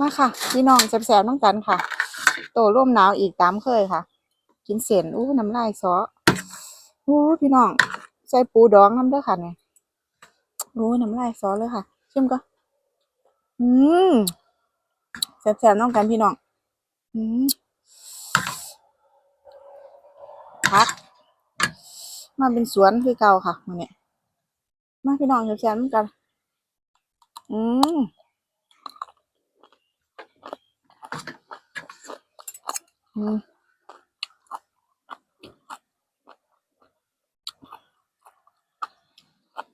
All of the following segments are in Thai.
มาค่ะ พี่น้องแสบๆน้องกันค่ะ โตร่วมหนาวอีกตามเคยค่ะ กินเส้นอู้น้ำลายซออู้พี่น้อง ใส่ปูดองน้ำเด้อค่ะเนี่ยอู้น้ำลายซอเลยค่ะ ชิมก็อืมแสบๆน้องกันพี่น้อง อืมพักมาเป็นสวนคือเก่าค่ะมันเนี่ยมาพี่น้องแสบๆน้องกัน อืม อืม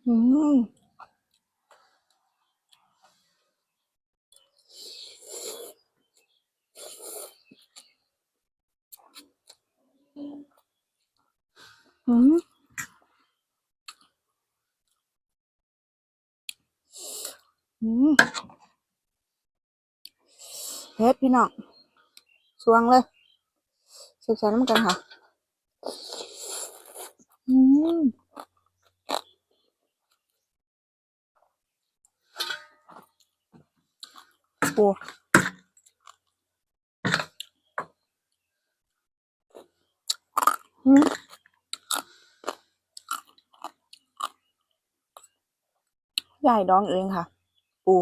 อืมอืมอืมเผ็ดพี่น้อง สุกใส่น้ำกันค่ะอืมโอ้อืมยายดองเองค่ะ ปู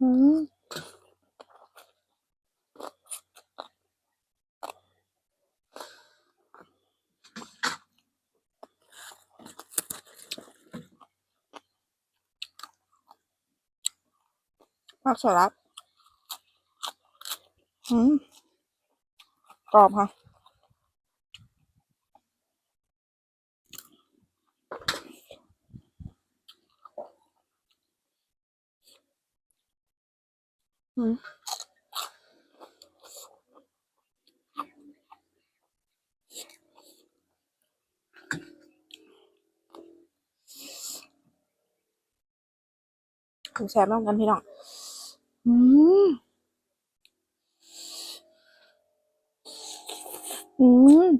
อืม ผักสลัดอืมกรอบค่ะ อืมถึงแซ่บมกันพี่น้อง อืม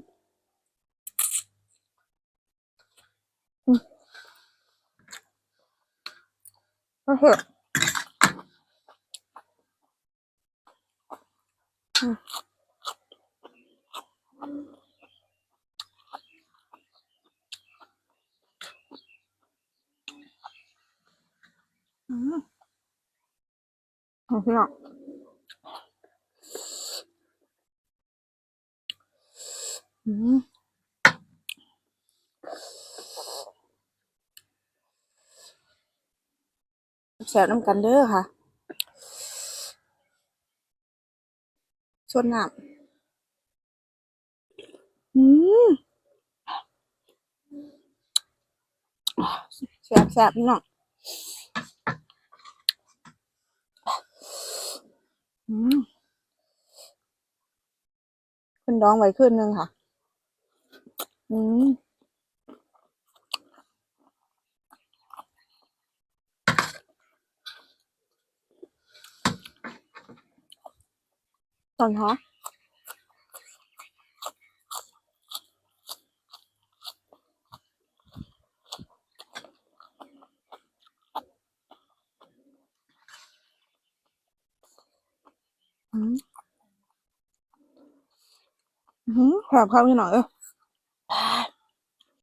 อืมโอเค อืมแซ่บน้ำกันเด้อค่ะ ส่วนน้ำอืมแซ่บแซ่บพี่น้องอืมขึ้นดองไว้ขึ้นนึงค่ะ อืมตอนฮะอืมอืมแซ่บครับพี่น้องเอ้ย